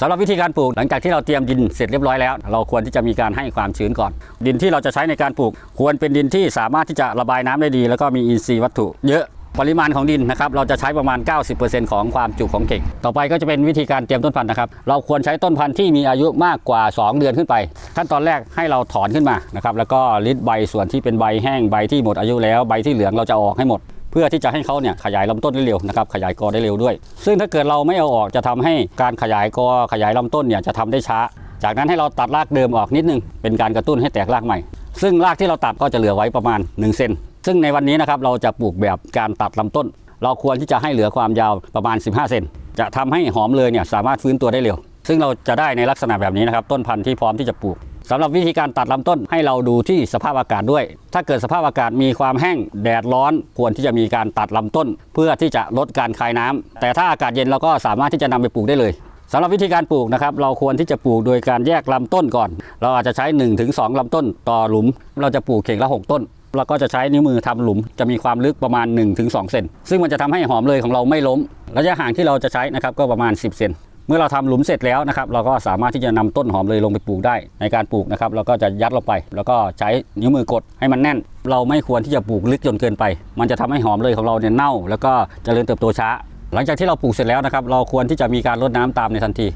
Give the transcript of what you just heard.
สำหรับวิธีการปลูกหลังจากที่เราเตรียมดินเสร็จเรียบร้อยแล้ว เราควรที่จะมีการให้ความชื้นก่อน ดินที่เราจะใช้ในการปลูก ควรเป็นดินที่สามารถที่จะระบายน้ำได้ดี แล้วก็มีอินทรีย์วัตถุ เยอะปริมาณของดินนะครับเราจะใช้ประมาณ 90%ของความจุของเข่ง ต่อไปก็จะเป็นวิธีการเตรียมต้นพันธุ์นะครับ เราควรใช้ต้นพันธุ์ที่มีอายุมากกว่า 2 เดือนขึ้นไป ขั้นตอนแรกให้เราถอนขึ้นมานะครับแล้วก็ลิดใบส่วนที่เป็นใบแห้งใบที่หมดอายุแล้วใบที่เหลืองเราจะออกให้หมด พื่อที่จะให้เขาเนี่ยขยายลำต้นได้เร็วนะครับขยายกอได้เร็วด้วย ซึ่งถ้าเกิดเราไม่เอาออกจะทำให้การขยายกอขยายลำต้นเนี่ยจะทำได้ช้า จากนั้นให้เราตัดรากเดิมออกนิดนึง เป็นการกระตุ้นให้แตกรากใหม่ ซึ่งรากที่เราตัดก็จะเหลือไว้ประมาณ1เซนซึ่งในวันนี้นะครับเราจะปลูกแบบการตัดลำต้น เราควรที่จะให้เหลือความยาวประมาณ 15 เซนจะทำให้หอมเลยเนี่ยสามารถฟื้นตัวได้เร็ว ซึ่งเราจะได้ในลักษณะแบบนี้นะครับต้นพันธุ์ที่พร้อมที่จะปลูก สำหรับวิธีการตัดลำต้นให้เราดูที่สภาพอากาศด้วย ถ้าเกิดสภาพอากาศมีความแห้งแดดร้อนควรที่จะมีการตัดลำต้น เพื่อที่จะลดการคายน้ำแต่ถ้าอากาศเย็นเราก็สามารถที่จะนำไปปลูกได้เลยสำหรับวิธีการปลูกนะครับเราควรที่จะปลูกโดยการแยกลำต้นก่อน เราอาจจะใช้ 1-2 ลำต้นต่อหลุม เราจะปลูกเข่งละ 6 ต้นเราก็จะใช้นิ้วมือทำหลุมจะมีความลึกประมาณ 1-2 เซนซึ่งมันจะทำให้หอมเลยของเราไม่ล้มระยะห่างที่เราจะใช้นะครับก็ประมาณ 10 เซน เมื่อเราทำหลุมเสร็จแล้วนะครับเราก็สามารถที่จะนำต้นหอมเลยลงไปปลูกได้ ในการปลูกนะครับเราก็จะยัดลงไป แล้วก็ใช้นิ้วมือกดให้มันแน่น เราไม่ควรที่จะปลูกลึกจนเกินไป มันจะทำให้หอมเลยของเราเนี่ยเน่า แล้วก็เจริญเติบโตช้า หลังจากที่เราปลูกเสร็จแล้วนะครับเราควรที่จะมีการรดน้ำตามในทันที